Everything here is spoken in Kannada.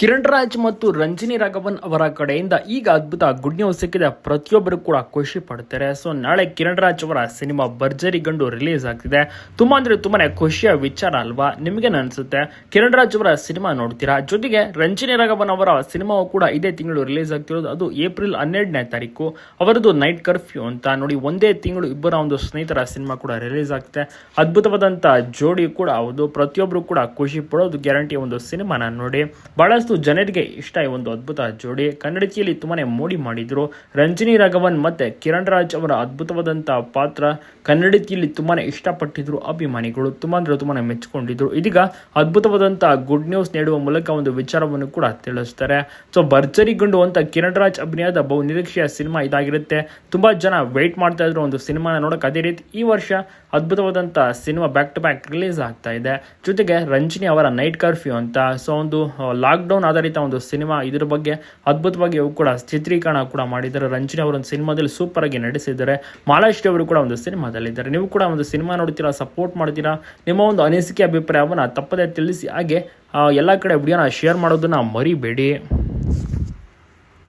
ಕಿರಣ್ ರಾಜ್ ಮತ್ತು ರಂಜಿನಿ ರಾಘವನ್ ಅವರ ಕಡೆಯಿಂದ ಈಗ ಅದ್ಭುತ ಗುಡ್ ನ್ಯೂಸ್ ಸಿಕ್ಕಿದೆ. ಪ್ರತಿಯೊಬ್ಬರು ಕೂಡ ಖುಷಿ ಪಡ್ತಾರೆ. ಸೊ ನಾಳೆ ಕಿರಣ್ ರಾಜ್ ಅವರ ಸಿನಿಮಾ ಭರ್ಜರಿ ಗಂಡು ರಿಲೀಸ್ ಆಗ್ತಿದೆ. ತುಂಬಾ ಅಂದ್ರೆ ತುಂಬಾನೇ ಖುಷಿಯ ವಿಚಾರ ಅಲ್ವಾ? ನಿಮ್ಗೆ ಅನ್ಸುತ್ತೆ? ಕಿರಣ್ ರಾಜ್ ಅವರ ಸಿನಿಮಾ ನೋಡ್ತೀರಾ? ಜೊತೆಗೆ ರಂಜಿನಿ ರಾಘವನ್ ಅವರ ಸಿನಿಮಾವು ಕೂಡ ಇದೇ ತಿಂಗಳು ರಿಲೀಸ್ ಆಗ್ತಿರೋದು. ಅದು ಏಪ್ರಿಲ್ ಹನ್ನೆರಡನೇ ತಾರೀಕು. ಅವರದು ನೈಟ್ ಕರ್ಫ್ಯೂ ಅಂತ ನೋಡಿ ಒಂದೇ ತಿಂಗಳು ಇಬ್ಬರ ಒಂದು ಸ್ನೇಹಿತರ ಸಿನಿಮಾ ಕೂಡ ರಿಲೀಸ್ ಆಗ್ತಿದೆ. ಅದ್ಭುತವಾದಂತ ಜೋಡಿ ಕೂಡ ಹೌದು. ಪ್ರತಿಯೊಬ್ಬರು ಕೂಡ ಖುಷಿ ಪಡೋದು ಗ್ಯಾರಂಟಿ ಒಂದು ಸಿನಿಮಾನ ನೋಡಿ. ಬಹಳಷ್ಟು ಜನರಿಗೆ ಇಷ್ಟ ಈ ಒಂದು ಅದ್ಭುತ ಜೋಡಿ. ಕನ್ನಡತಿಯಲ್ಲಿ ತುಂಬಾ ಮೋಡಿ ಮಾಡಿದ್ರು. ರಂಜಿನಿ ರಾಘವನ್ ಮತ್ತೆ ಕಿರಣ್ ರಾಜ್ ಅವರ ಅದ್ಭುತವಾದಂತಹ ಪಾತ್ರ. ಕನ್ನಡತಿಯಲ್ಲಿ ತುಂಬಾ ಇಷ್ಟಪಟ್ಟಿದ್ರು ಅಭಿಮಾನಿಗಳು. ತುಂಬಾ ಅಂದ್ರೆ ತುಂಬಾ ಮೆಚ್ಚಿಕೊಂಡಿದ್ರು ಇದೀಗ ಅದ್ಭುತವಾದಂತಹ ಗುಡ್ ನ್ಯೂಸ್ ನೀಡುವ ಮೂಲಕ ಒಂದು ವಿಚಾರವನ್ನು ಕೂಡ ತಿಳಿಸ್ತಾರೆ. ಸೊ ಭರ್ಜರಿ ಗಂಡು ಅಂತ ಕಿರಣ್ ರಾಜ್ ಅಭಿನಯದ ಬಹು ನಿರೀಕ್ಷೆಯ ಸಿನಿಮಾ ಇದಾಗಿರುತ್ತೆ. ತುಂಬಾ ಜನ ವೆಯ್ಟ್ ಮಾಡ್ತಾ ಇದ್ರು ಒಂದು ಸಿನಿಮಾನ ನೋಡಕ್. ಅದೇ ರೀತಿ ಈ ವರ್ಷ ಅದ್ಭುತವಾದಂತಹ cinema back to back release ಆಗ್ತಾ ಇದೆ. ಜೊತೆಗೆ ರಂಜಿನಿ ಅವರ ನೈಟ್ ಕರ್ಫ್ಯೂ ಅಂತ. ಸೊ ಒಂದು ಲಾಕ್ಡೌನ್ ಆಧಾರಿತ ಒಂದು ಸಿನಿಮಾ. ಇದ್ರ ಬಗ್ಗೆ ಅದ್ಭುತವಾಗಿ ಅವು ಕೂಡ ಚಿತ್ರೀಕರಣ ಕೂಡ ಮಾಡಿದ್ದಾರೆ. ರಂಜಿನಿ ಅವರೊಂದು ಸಿನಿಮಾದಲ್ಲಿ ಸೂಪರ್ ಆಗಿ ನಡೆಸಿದ್ದಾರೆ ಮಾಲಾಶ್ರೀ ಅವರು ಕೂಡ ಒಂದು ಸಿನಿಮಾದಲ್ಲಿದ್ದಾರೆ. ನೀವು ಕೂಡ ಒಂದು ಸಿನಿಮಾ ನೋಡ್ತೀರಾ ಸಪೋರ್ಟ್ ಮಾಡ್ತೀರಾ? ನಿಮ್ಮ ಒಂದು ಅನಿಸಿಕೆ, ಅಭಿಪ್ರಾಯವನ್ನು ತಪ್ಪದೇ ತಿಳಿಸಿ ಹಾಗೆ ಎಲ್ಲ ಕಡೆ ವಿಡಿಯೋನ ಶೇರ್ ಮಾಡೋದನ್ನ ಮರಿಬೇಡಿ.